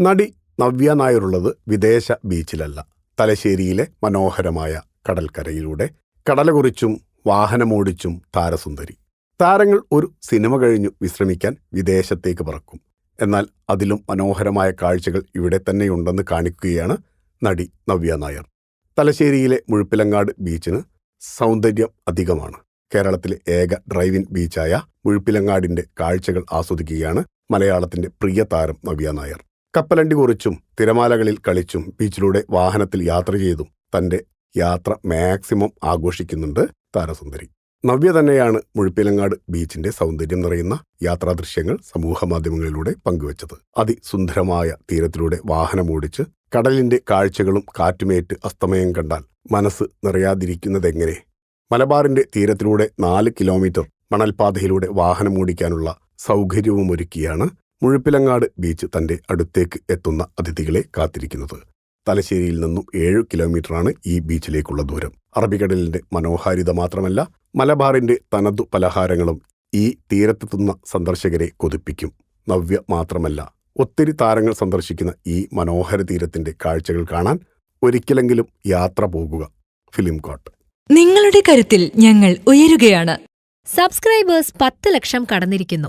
നടി നവ്യ നായരുള്ളത് വിദേശ ബീച്ചിലല്ല. തലശ്ശേരിയിലെ മനോഹരമായ കടൽക്കരയിലൂടെ കടലകുറിച്ചും വാഹനമോടിച്ചും താരസുന്ദരി. താരങ്ങൾ ഒരു സിനിമ കഴിഞ്ഞു വിശ്രമിക്കാൻ വിദേശത്തേക്ക് പറക്കും. എന്നാൽ അതിലും മനോഹരമായ കാഴ്ചകൾ ഇവിടെ തന്നെയുണ്ടെന്ന് കാണിക്കുകയാണ് നടി നവ്യ നായർ. തലശ്ശേരിയിലെ മുഴുപ്പിലങ്ങാട് ബീച്ചിന് സൗന്ദര്യം അധികമാണ്. കേരളത്തിലെ ഏക ഡ്രൈവിൻ ബീച്ചായ മുഴുപ്പിലങ്ങാടിന്റെ കാഴ്ചകൾ ആസ്വദിക്കുകയാണ് മലയാളത്തിന്റെ പ്രിയ താരം നവ്യ നായർ. കപ്പലണ്ടി കുറിച്ചും തിരമാലകളിൽ കളിച്ചും ബീച്ചിലൂടെ വാഹനത്തിൽ യാത്ര ചെയ്തും തന്റെ യാത്ര മാക്സിമം ആഘോഷിക്കുന്നുണ്ട് താരസുന്ദരി. നവ്യ തന്നെയാണ് മുഴുപ്പിലങ്ങാട് ബീച്ചിന്റെ സൗന്ദര്യം നിറയുന്ന യാത്രാ ദൃശ്യങ്ങൾ സമൂഹ മാധ്യമങ്ങളിലൂടെ പങ്കുവച്ചത്. അതിസുന്ദരമായ തീരത്തിലൂടെ വാഹനമോടിച്ച് കടലിന്റെ കാഴ്ചകളും കാറ്റുമേറ്റ് അസ്തമയം കണ്ടാൽ മനസ്സ് നിറയാതിരിക്കുന്നതെങ്ങനെ? മലബാറിന്റെ തീരത്തിലൂടെ നാല് കിലോമീറ്റർ മണൽപാതയിലൂടെ വാഹനമോടിക്കാനുള്ള സൗകര്യവുമൊരുക്കിയാണ് മുഴുപ്പിലങ്ങാട് ബീച്ച് തന്റെ അടുത്തേക്ക് എത്തുന്ന അതിഥികളെ കാത്തിരിക്കുന്നത്. തലശ്ശേരിയിൽ നിന്നും ഏഴ് കിലോമീറ്ററാണ് ഈ ബീച്ചിലേക്കുള്ള ദൂരം. അറബിക്കടലിന്റെ മനോഹാരിത മാത്രമല്ല മലബാറിന്റെ തനതു പലഹാരങ്ങളും ഈ തീരത്തെത്തുന്ന സന്ദർശകരെ കൊതിപ്പിക്കും. നവ്യ മാത്രമല്ല ഒത്തിരി താരങ്ങൾ സന്ദർശിക്കുന്ന ഈ മനോഹര തീരത്തിന്റെ കാഴ്ചകൾ കാണാൻ ഒരിക്കലെങ്കിലും യാത്ര പോകുക. ഫിലിം കോട്ട് നിങ്ങളുടെ കരുത്തിൽ ഞങ്ങൾ ഉയരുകയാണ്. സബ്സ്ക്രൈബേഴ്സ് പത്ത് ലക്ഷം കടന്നിരിക്കുന്നു.